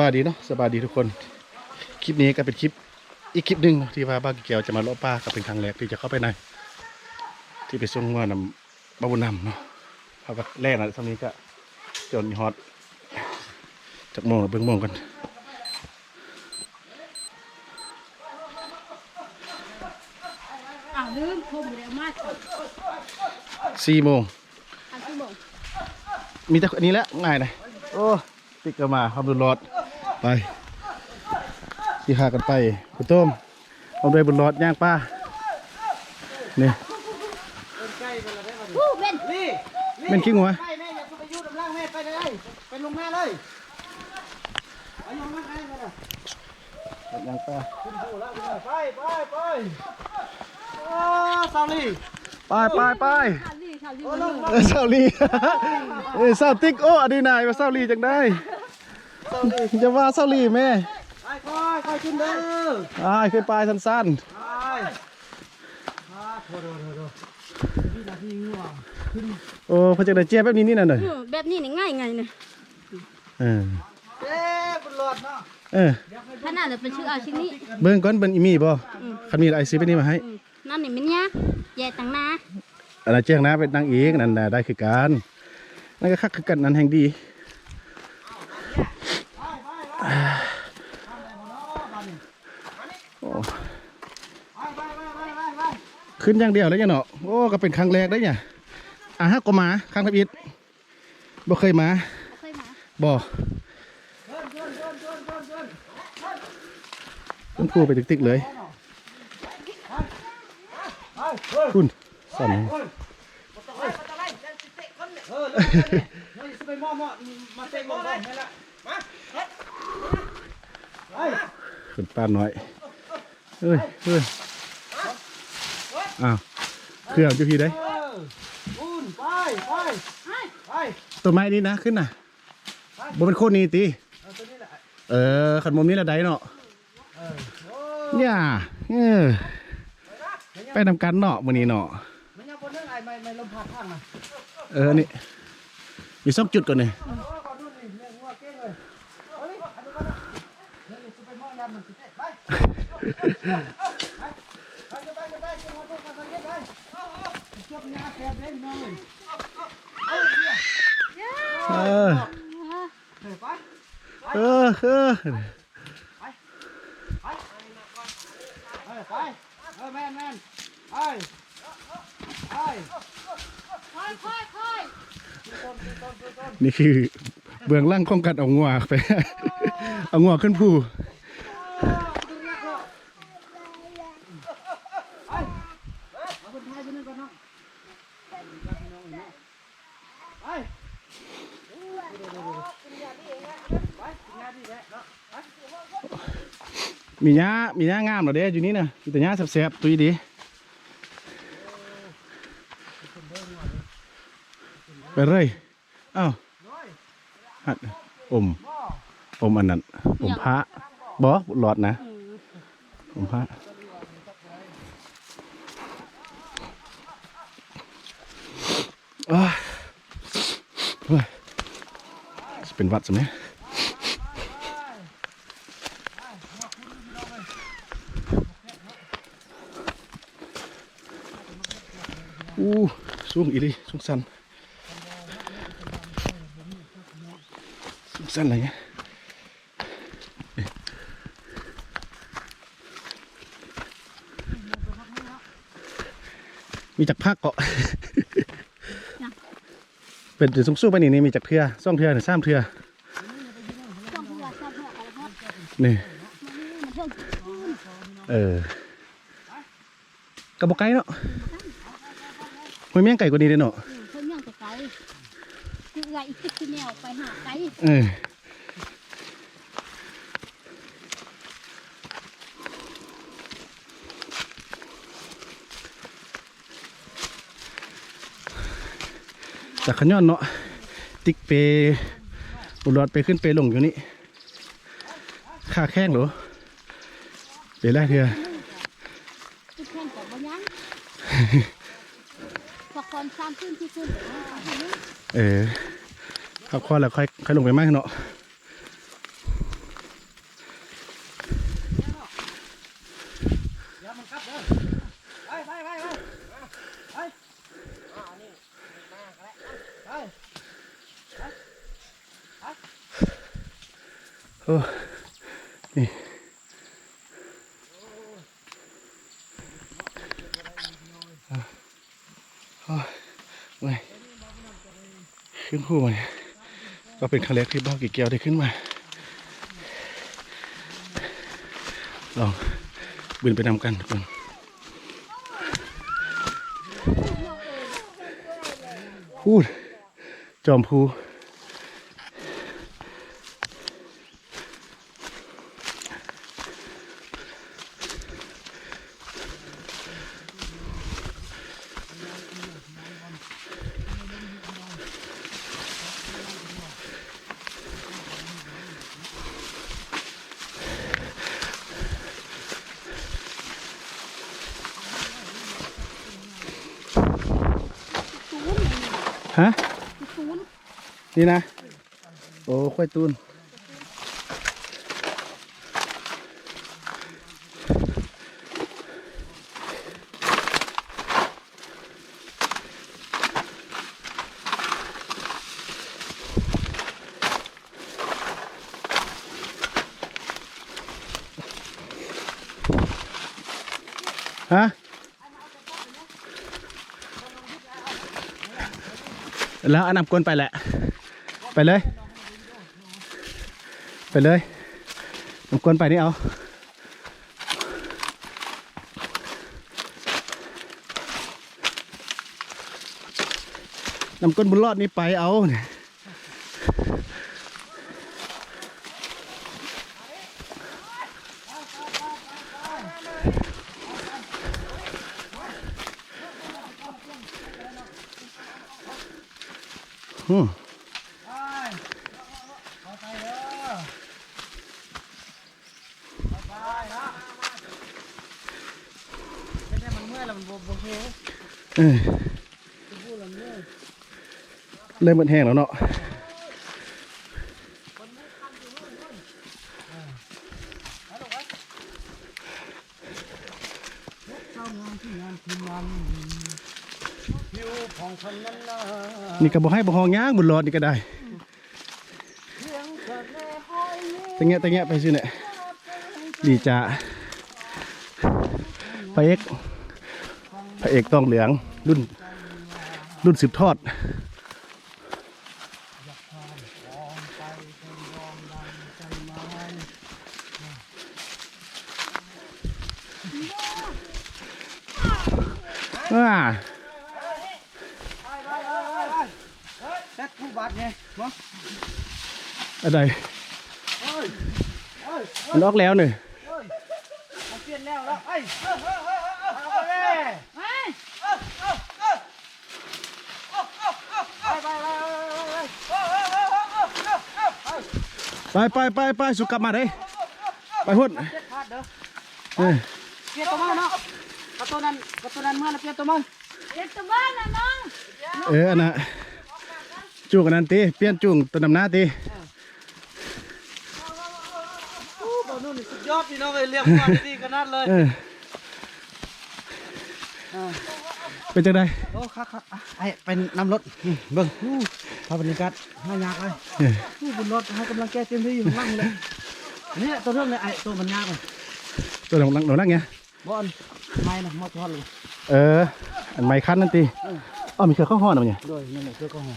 บายดีเนาะสบายดีทุกคน คลิปนี้ก็เป็นคลิปอีกคลิปหนึ่งเนาะที่ว่าบ้านเกียวจะมาเลาะป่าก็เป็นครั้งแรกที่จะเข้าไปใน ที่ไปส่งว่านำบาบุญนำเนาะเขาก็แรกนะตรงนี้ก็จนฮอตจากโมงแล้วเบิ่งโมงกันอ้าวลืมผมเร็วมากสี่โมงอันที่บอกมีแต่อันนี้แหละง่ายเลยโอ้ ติ๊กก็มาความรุนรอดไปที่หากันไปคุณต้มเอาด้วยบนรอดย่างป้านี่ผู้เป็นนี่เป็นขี้งัวไปแม่อย่าไปยุ่งกับล่างแม่ไปเลยไปลงแม่เลยไปลงแม่เลยนะย่างป้าคุณผู้แล้วไปไปไปโอ้ซาลีไปไปไปชาลีชาลีโอ้ลงเออเศร้าลีเออเศร้าติ๊กโอ้อดีนายว่าเศร้าลีจังได้ซาลี จะว่าเศร้าลีแม่ไปค่อยค่อยขึ้นเด้ออ้ายขึ้นไปสั้นไปอ่าโถโถโถโถวินาทีงัวๆโอ้พระเจ้าได้เจี๊ยบแบบนี้นี่น่ะหน่อยเออแบบนี้นี่ง่ายไงเนี่ยเออเอ๊ะบุญรอดเนาะเออขนาดเลยเป็นชื่อเอาชิ้นนี้ เบิ่งก่อนเบิ่งอีมี่บ่คันมีไอซีไปนี่มาให้อืมนั่นนี่มันยะแย่ตังนาอันนั้นแจ้งนะเป็นนางเอกนั่นน่ะได้คือกันนั่นก็คักคือกันนั่นแห่งดี ไปไปไปไปไปไป ขึ้นอย่างเดียวแล้วเนี่ยเนาะโอ้ก็เป็นครั้งแรกได้เนี่ยอะฮะก็มาครั้งทับอิดบ่เคยมาบ่คุณครูไปติ๊กๆเลยคุณสอนเฮ้ยเออเลยเลยไปมอมอมาเตะมอเลยนี่แหละมาไปขึ้นป้านน้อยเอ้ยเอ้ย อ้าวเครื่องจะพี่ได้เอออุ่นไปไปไปต้นไม้นี้นะขึ้นน่ะบ่เป็นโคนนี้ตีเออขันมุมนี้ละได้เนาะเนี่ยเออไปนำกันเนาะมื้อนี้เนาะเออนี่มีซ่อมจุดก่อนเลย เออเออเออไปเออแม่นแม่นไปไปค่อยค่อยค่อยนี่คือเบื้องล่างของการเอางัวไป เอางัวขึ้นภู เอาคนไทยคนนึงก่อนเนาะไป มีหญ้ามีหญ้างามเหรอเด้อยู่นี่น่ะมีแต่หญ้าแซ่บๆตุยดีไปเลยเอ้าหัดอมอมอันนั้นอมพระบ่หลอดนะอมพระอ้ายเฮ้ยเป็นวัดใช่ไหม อู้สูงอีหลีสูงสันสูงสันอะไรเงี้ยมีจากภาคเกาะ เป็นจุดสูงสู้ไปนี่นี่มีจากเทือซ่องเทือหรือสามเทือต้องพูดว่าชอบหัวอะไรฮอดนี่มันเพิ่งเออกระบอกไก่เนาะ หอยเมี่ยงไก่กว่านี้เด้อเนาะอืมเพิ่งย่างแต่ไกลคือไงอีกติ๊กที่แนวไปหาไกลเออจากขย้อนเนาะติ๊กเปบุรอดไปขึ้นไปลงอยู่นี่ค่าแข้งเหรอไปแรกเถือติ๊กแข่งกับบ่ยังพอ เอนสามขึ้นที่ขึ้นเอาให้นี่เออขับคอแล้วค่อยค่อยลงไปมากเนาะ ครับเด้อไปไปไปไปไปอ่านี่มาแล้วไป โอ้นี่อะโอ้ยเว้ย ขึ้นผู้มาเนี่ยก็เป็นครั้งแรกที่บ้ากี่แก้วได้ขึ้นมา ลองบินไปนำกันทุกคนพูดจอมพู ฮะนี่นะ โอ้ค่อยตูน แล้วอนำกวนไปแหละ ไปเลย ไปเลยนำกวนไปนี่เอานำกวนบุญรอดนี่ไปเอาเนี่ยอืม ไปเอาไปเด้อไปนะเป็นไงมันเมื่อยแล้วมันบ่บ่เฮ เออ จะพูดแล้ วเมื่อยเริ่มมันแห้งแล้วเนาะ เข้างานที่งานทีมงานผิวของฉันนั้นนะ นี่ก็บอกให้บอกห้องย่างบุญรอดนี่ก็ได้เพียงเกิดในห้อยนี้ตะเงี้ยตะเงี้ยไปสิเนี่ยดีจ้าพระเอกพระเอกต้องเหลืองรุ่นรุ่นสืบทอด ใดมัอกแล้วเนี่ยเปลี่ยนแล้วแล้วไอ้ไปไปไปไปสุกกลับมาเลยไปหุ่นเฮ้ยเปียตัวมันเนาะกระตันันกระตัวนั้นเมื่อละเปียตัวมันเปียตัวมันนะน้องเออน่ะจุกันนันตีเปียนจุกตัวนำหน้าตี นุ่นสุดยอดพี่น้องเลยเรียกมาดีขนาดเลยเออเป็นจังไดโอ้ครับครับไอ้เป็นนำรถเบิ่งภาพบรรยากาศห้ายากเลยเออผู้บนรถให้กำลังแก้เต็มที่อยู่ข้างล่างเลยนี่ตัวเรื่องเลยไอ้ตัวมันยากเลยตัวหลังหลังหลังเงี้ยบอลไม่นะมอทอดเลยเออ อันไม้คันนั่นตีอ๋อมีเครือข้าวห่อนะมันเนี่ยด้วยนี่แหละเสื้อก็ห่อ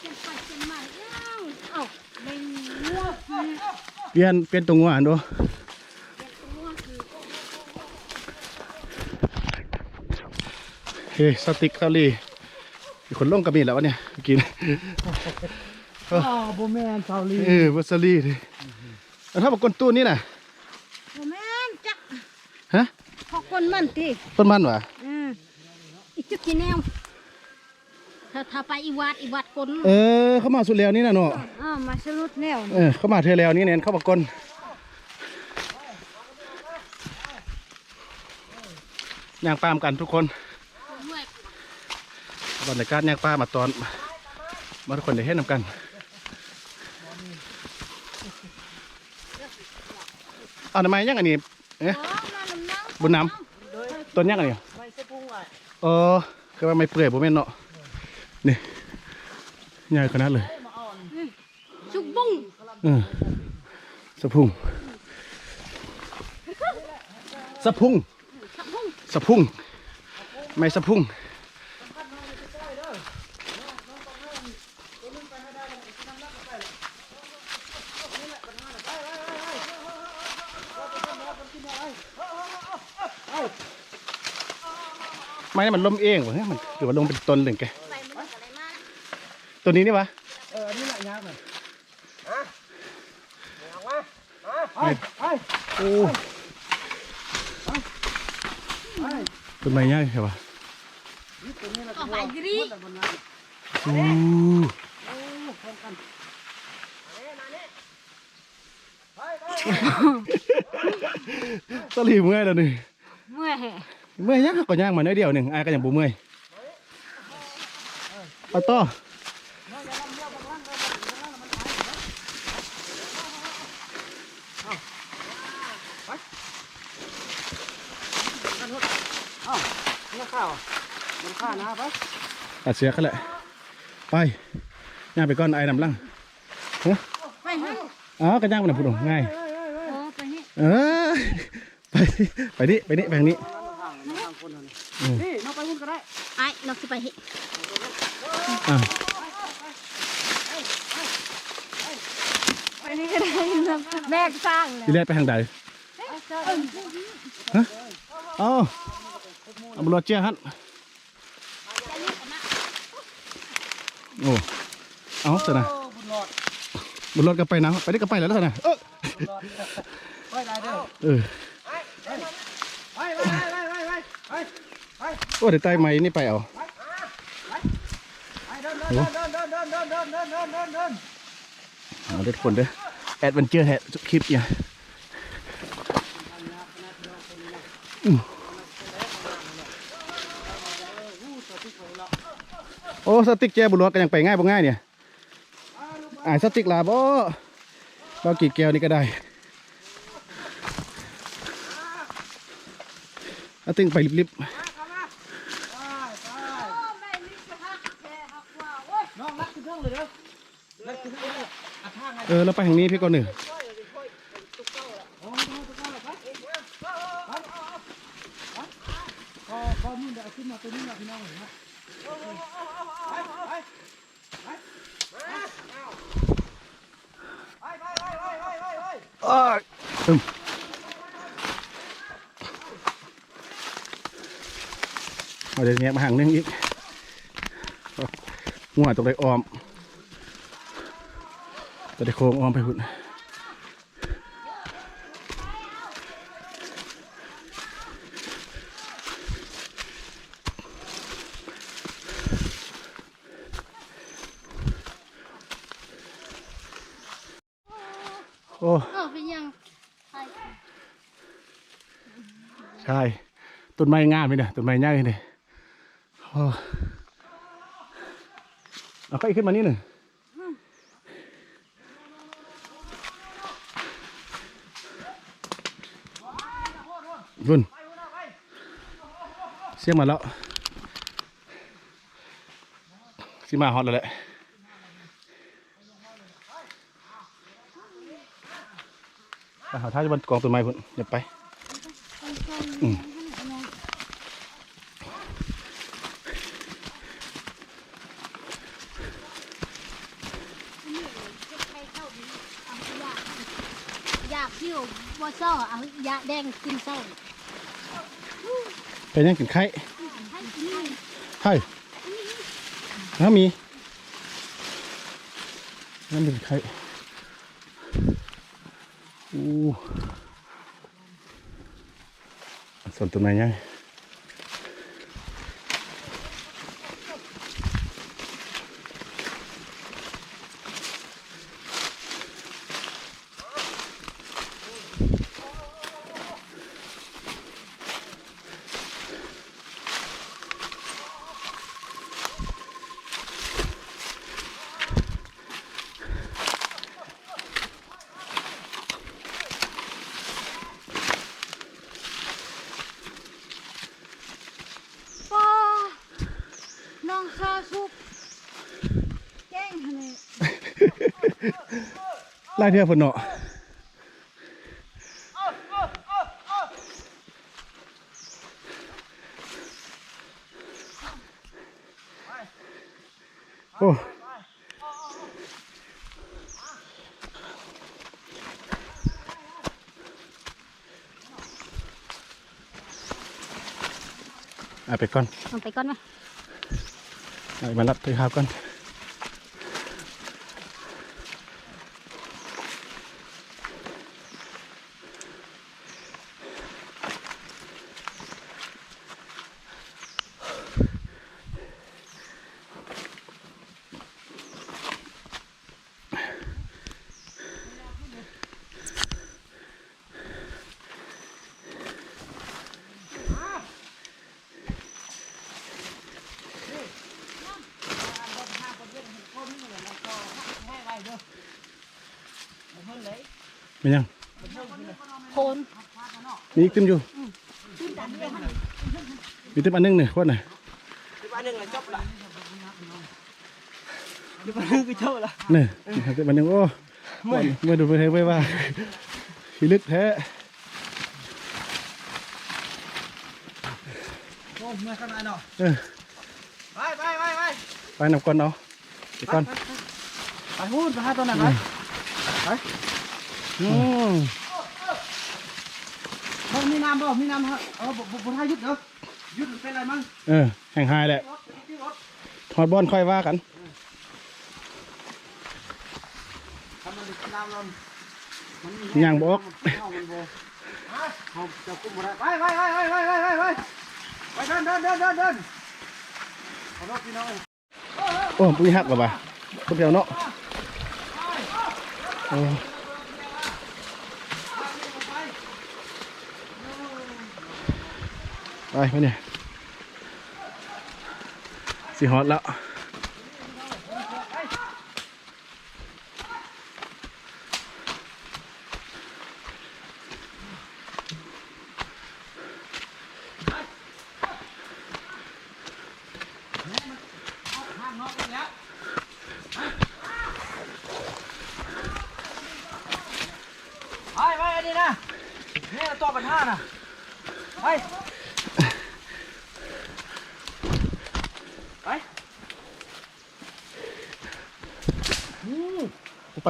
เจ็บไปเจ็บมายังเอ้าไม่งัวคือ เปลี่ยนเปลี่ยนตรงหัวอันดูงัวคือเฮ้ยสติ๊กซาลีมีคนลงกระบี่แล้ววะเนี่ยกินอ๋อโบแมนซาลีเออวัสลีดิแล้วถ้าบอกกนตู้นี่น่ะโอ้แม่นจักฮะพอคนมันติต้นมันวะอืมอีจุกกี่แนว ถ้าถ้าไปอีวัดอีวัดคนเออ เข้ามาสุดแล้วนี่น่ะเนาะอ้าวมาสรุปแนวเออเข้ามาเธอแล้วนี่เนี่ยเข้าบอกกนย่างปลามกันทุกคนเมื่อยบรรยากาศย่างปลามาตอนมาทุกคนได้เห็นนำกันเอาทำไมยังอันนี้เอ๊ะอ๋อมาน้ำแนบุญน้ำต้นยักษ์อะไรไม่ใช่พุ่งอะเออคือว่าไม่เปื่อยบ่แม่นเนาะ นี่ใหญ่ขนาดเลยชุกบุ้งเออสะพุงสะพุงชักบุ้งสะพุงไม่สะพุงไม่มันล้มเองวะเนี่ยมันหรือว่าลงเป็นต้นหรือไง ไปมันอะไรมา ตัวนี้นี่วะเอออันนี้แหละยากเลยฮะเอามาไปไปโอ้ต้นไม้ใหญ่ใช่ปะเอาไปกรีโอ้ตะลีเมื่อยแล้วนี่เมื่อยแห่เมื่อยยังก็ย่างมาน้อยเดียวหนึ่งไอายก็ยังบ่เมื่อยเอาต่อ อ้ามันข้าวมันข้านะไปตัดเสียกันแหละไปย่างไปก่อนไอ้นำลังไปฮะอ๋อก็ย่างไปนำพุดงง่ายเออไปนี่เออไปไปนี่ไปนี่ไปทางนี้นี่น้องไปพุ่นก็ได้ไอ้เราสิไปเฮอะไปนี่ก็ได้แบกสร้างเลยทีแรกไปทางใดฮะอ๋อเอา บลอเจ้าฮันโอ้เอาสินะบุญรอดก็ไปนะไปได้ก็ไปแล้วสินะเออเดี๋ไปได้เด้อเออไปไปไปไปไปไปไปโอ้เดี๋ยวใต้เดินี่ไปเอาเอาเดินเดินเด้อแเดินเดินเจอร์แฮะเดิปเดินๆเดินๆเดินๆเดินๆเดินๆเดินๆเดินย โอ้สติ๊กแจบุรอดก็ยังไปง่ายบ่ง่ายเนี่ยอ่าสติ๊กลาบ่บ่กี่แก้วนี่ก็ได้อาติ้งไปริบน้องรักขึ้นเออเราไปทางนี้พี่ก่อนหนึ่งโอ้ยน้องตุ๊กตาเลยไปพอพอมุ่งเดี๋ยวขึ้นมาตัวนี้นะพี่น้องเห็นไหม เอาเดี๋ยวนี้มาห่างนึงอีกหัวตกเลยออมตะได้โค้งออมไปหุ่น ต้นไม้งามเลยเนี่ยต้นไม้ใหญ่เลยโอ้เอาก็อีกขึ้นมานี่หนึ่งรุ่นเสียงมาแล้วสิมาฮอตแล้วแหละไปหาท่าจะบนกองต้นไม้พุ่นอย่าไป อืม อยากที่ว่า ซ่อเอายาแดงกินซ่อเป็นยังกินไข่ให้กินให้ไข่น้ามีน้ำเป็นไข่อู้ส่วนตัวไหนยั งไล่เทือกฝนเนาะโอ้เอาไปก่อนลงไปก่อนไหมเอามารับตัวข้าวก่อน เต็มอยู่มีเต็มอันหนึงเนี่ยคนไหนอันหนึ่งเลยจบละเดี๋ยวอันหนึ่งก็จบละเนี่ยเต็มอันหนึงโอ้เมื่อเมื่อดูไปเทไปว่าพิลึกแท้โอ้เมื่อขนาดเนาะเออไปไปไปไปไปนำก่อนเนาะไปก่อนไปพูดไปหาตัวไหนไปไปอืมเฮ้ย มีน้ำบ่มีน้ำฮะเออบ่บ่บ่ให้ยุดเนาะยุดเป็นไรมั้งเออแห่งหายแหละรถที่รถถอดบอลค่อยว่ากันทำมันดิน้ำลมมันมีย่างบ่ออกเอามันบ่เอาจะกุ้มบ่ได้ไปไปไปไปไปไปไปไปเดินเดินเดินเดินเดินเอารถพี่น้องโอ้ปุ้ยหักหรอปะคนเดียวเนาะโอ้ ไปไปเนี่ยสีฮอตแล้ว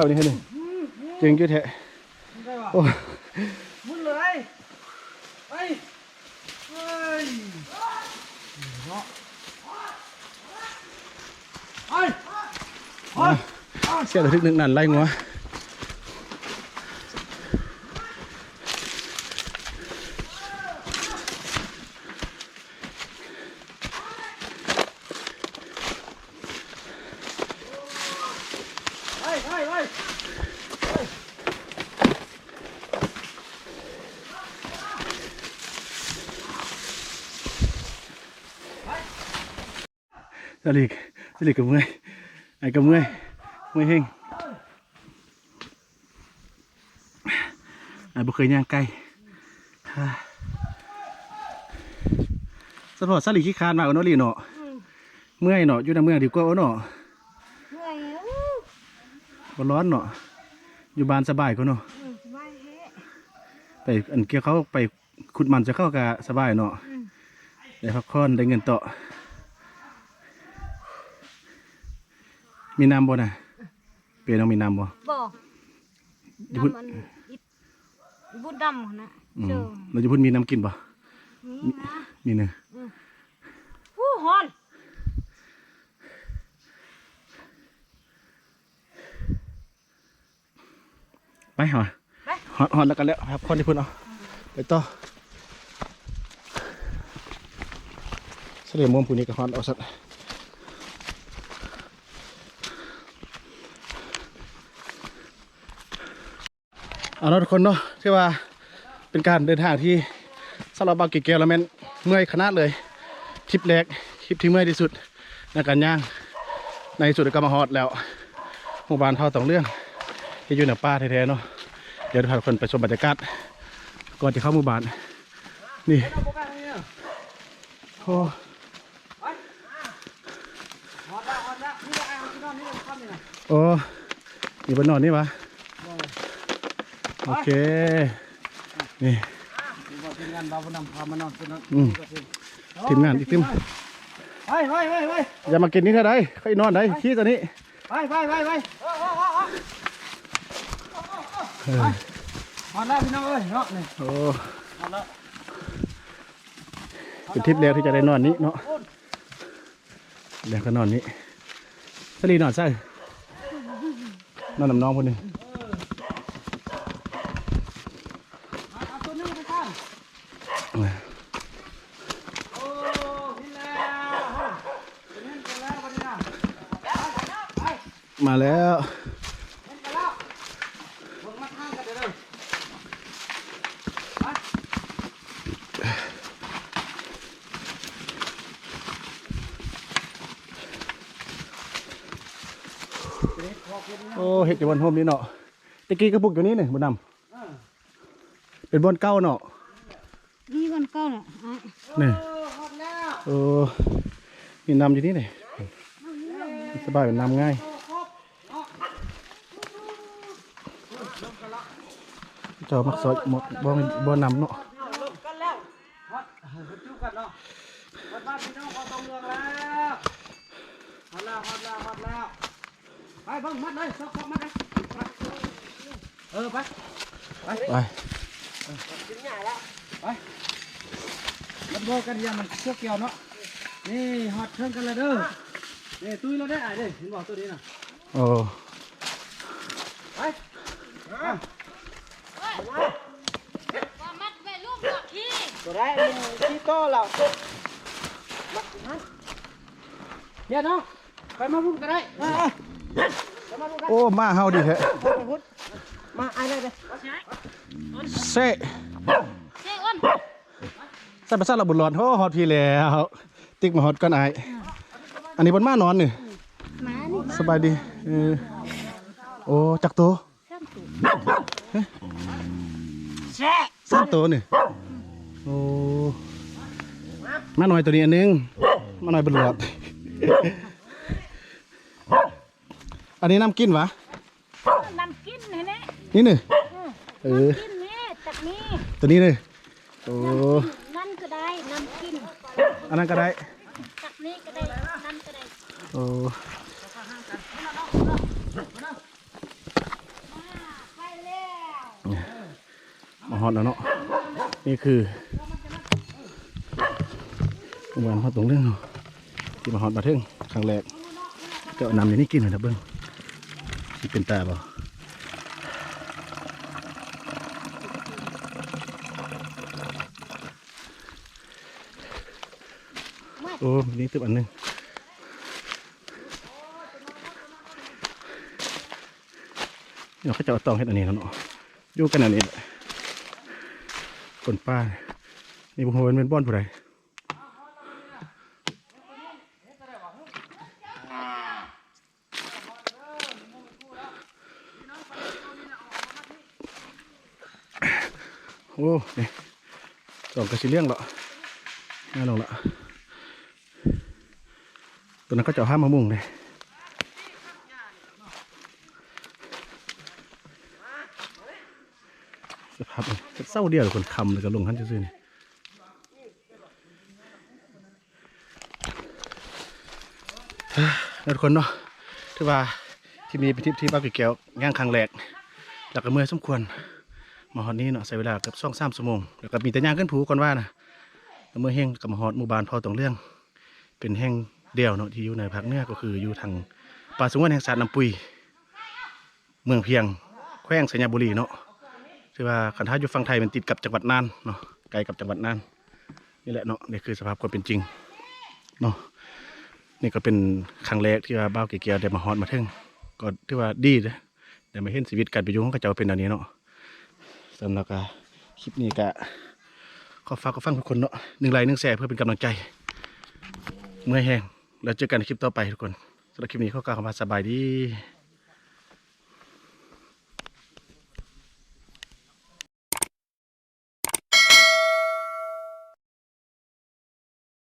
vào như thế này. Trên cái hệ Ôi. Mút lưới Xe là thích nước nản lanh quá. สลิกสลิกกับเมื่อยไอ้กับเมื่อยเมื่อยเฮงไอ้บ่เคยย่างไก่ฮ่าสะพอสลิกขี้คานมากกว่าเนลีเนาะเมื่อยเนาะอยู่ในเมืองดีกว่าเนาะเหนอยอู้บ่ร้อนเนาะอยู่บ้านสบายกว่าเนาะอืมไม่เฮ้ไปอันเกี่ยวเขาไปขุดมันจะเข้ากับสบายเนาะได้พักผ่อนได้เงินต่อ มีน้ำบ่น่ะเปลี่ยนเอามีน้ำบ่บ่อยู่พุ่นน้ำมันอิดบุญดำนะอืมเจอเราจะพูดมีน้ำกินบ่นี่นะมีเนื้อผู้ฮอนไปเหรอไปฮอตฮอตแล้วกันแล้วครับคนที่พุ่นเอาไปต่อเสลียมวมผู้นี้กับฮอตเอาสัตว์ เอาเนาะทุกคนเนาะที่ว่าเป็นการเดินทางที่สำหรับบางกี่แก้วแล้วแม่นเมื่อยขนาดเลยทริปแรกทริปที่เมื่อยที่สุดในการย่างในสุดก็มาฮอตแล้วหมู่บ้านเท่าตองเรื่องที่อยู่ในป่าแท้ๆเนาะเดี๋ยวพาทุกคนไปชมบรรยากาศก่อนจะเข้าหมู่บ้านนี่เอาโปรแกรมนี่โอ้ไปฮอดแล้วฮอดแล้วนี่ไอ้ที่นอนนี่ทำนี่นะโอ้นี่บนนอนนี่ปะ โอเค นี่บอกทีมงานบาวนำพามานอนตัวนั้นอืมทีมงานอีกทีมไปไปไปไปอย่ามากินนี่เท่าไรค่อยนอนได้ขี้ตัวนี้ ไปไปไปไปเออมาแล้วพี่น้องเอ้ยเนาะนี่โอ้มาแล้วเป็นทริปแล้วที่จะได้นอนนี้เนาะแล้วก็นอนนี้สลีนอนใส่นอนน้ำน้องคนหนึ่ง เอาตัวนึงไปข้างโอ้พี่แล้วเฮ้ยเล่นกันแล้ววันนี้นะ มาแล้ว เล่นกันแล้วลงมาข้างกันเดี๋ยวเด้อไป โอ้เห็ดอยู่บนโฮมนี่เนาะตะกี้กระปุกอยู่นี่หนึ่งบนนำเป็นบนเก้าเนาะนี่วันเก่าน่ะอะนี่เออหมดแล้วโอ้มีน้ำอยู่นี่เลยสบายเป็นน้ำง่ายเจ้ามักซอยหมดบ่มีบ่นำเนาะฮอดเฮ้ยจุกกันเนาะฮอดบ้านพี่น้องเขาตรงเมืองแล้วฮอดแล้วฮอดแล้วฮอดแล้ว ไปเบิ่งมัดเลยซอกซอกมัดเลยไปเออไปไปมันโบกันยังมันเชือกเกี่ยวเนาะนี่ฮอดเทิงกันเลย เด้อนี่ตุ้ยเราได้อ่ายเด้เห็นบอกตัวนี้น่ะโอ้ไปว่ามัดไว้ลูกดอกขี้ตัวได้ที่โตเราเดี๋ยวน้องไปมาพุ่งกันได้มาไปมาพุ่งกันโอ้มาเฮาดิแท้มาไอ้เลยเด้เซ่เจ้อ้นใส่ไปซะละบุญหลอดโอ้ฮอดพี่แล้วติ๊กมาฮอดก่อนออันนี้บนมานอนนี่สบายดีเออโอ้จักตัวซ้ำตัวสามตัวนี่โอ้มาหน่อยตัวนี้อันนึงมาหน่อยบุญหลอด อันนี้น้ำกินวะน้ำกินนี่แน่นี่หนึ่งเออกินนี่จากนี้ตัวนี้เลยโอ้นั่นก็ได้น้ำกินอันนั้นก็ได้จากนี้ก็ได้นั่นก็ได้โอ้ไปแล้วมาฮอดแล้วเนาะนี่คือเหมือนฮอดตรงเรื่องเนาะที่มาฮอดมาถึงครั้งแรกก็เอานำอย่างนี้กินหน่อยนะเบิ้ง ที่เป็นตาบ่โอ้นี่ตึบอันนึงเดี๋ยวเขาจะเอาตองเฮ็ดอันนี้แล้วเนาะอยู่กันอันนี้แหละคนป้านี่บุญโฮเป็นบ้อนผู้ใด อ้นี่สองกระชิเลี้ยงเหรอน่าลงละตัวนั้นก็จะห้ามมะม่งเลยสภาพเศร้าเดียวเลยคนคำเลยก็ลงขั้นซื่อๆนี่เฮ้ยแล้วทุกคนเนาะถือว่าที่มีเป็นทริปที่บ้านกี่แก้วย่างครั้งแรกแล้วก็เมื่อสมควร มาฮอดนี้เนาะใช้เวลาเกือบสองสามชั่วโมงแล้วก็มีแต่ย่างขึ้นภูก่อนว่านะแล้วเมื่อเฮงกับมาฮอดหมู่บ้านเผาตรงเรื่อง เป็นแห่งเดียวเนาะที่อยู่ในภาคเหนือก็คืออยู่ทางป่าสงวนแห่งสาดน้ำปุย เมืองเพียง แขวงสัญญาบุรีเนาะที่ว่าคันท้าอยู่ฝั่งไทยมันติดกับจังหวัดน่านเนาะไกลกับจังหวัดน่านนี่แหละเนาะนี่คือสภาพความเป็นจริงเนาะนี่ก็เป็นครั้งแรกที่ว่าบ้าวเกียวได้มาฮอดมาถึงก็ถือว่าดีเลยได้มาเห็นชีวิตการไปยู่ของเขาเจ้าเป็นแบบนี้เนาะ สำหรับการคลิปนี้ก็ขอฝากก็ฟังทุกคนเนาะหนึ่งไลค์หนึ่งแชร์เพื่อเป็นกำลังใจ เมื่อแห้งแล้วเจอกันในคลิปต่อไปทุกคนสำหรับคลิปนี้ขอกล่าวคำว่าสบายดี